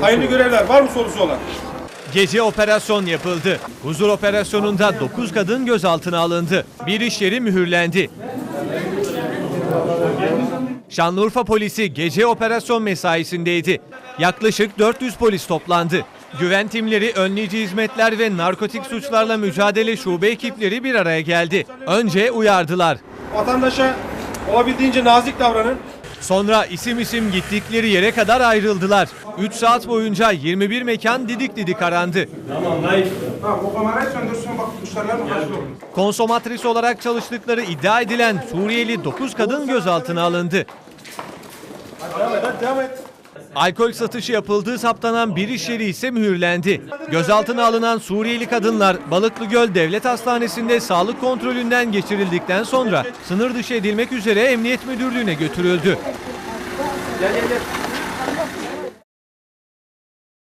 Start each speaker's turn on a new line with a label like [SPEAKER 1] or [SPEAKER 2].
[SPEAKER 1] Hayırlı görevler. Var mı sorusu olan?
[SPEAKER 2] Gece operasyon yapıldı. Huzur operasyonunda 9 kadın gözaltına alındı. Bir iş yeri mühürlendi. Şanlıurfa polisi gece operasyon mesaisindeydi. Yaklaşık 400 polis toplandı. Güven timleri, önleyici hizmetler ve narkotik suçlarla mücadele şube ekipleri bir araya geldi. Önce uyardılar.
[SPEAKER 1] Vatandaşa olabildiğince nazik davranın.
[SPEAKER 2] Sonra isim isim gittikleri yere kadar ayrıldılar. 3 saat boyunca 21 mekan didik didik arandı. Konsomatris olarak çalıştıkları iddia edilen Suriyeli 9 kadın gözaltına alındı.
[SPEAKER 1] Devam et, hadi devam et.
[SPEAKER 2] Alkol satışı yapıldığı saptanan bir iş yeri ise mühürlendi. Gözaltına alınan Suriyeli kadınlar Balıklıgöl Devlet Hastanesi'nde sağlık kontrolünden geçirildikten sonra sınır dışı edilmek üzere Emniyet Müdürlüğü'ne götürüldü.
[SPEAKER 1] Gel gel gel.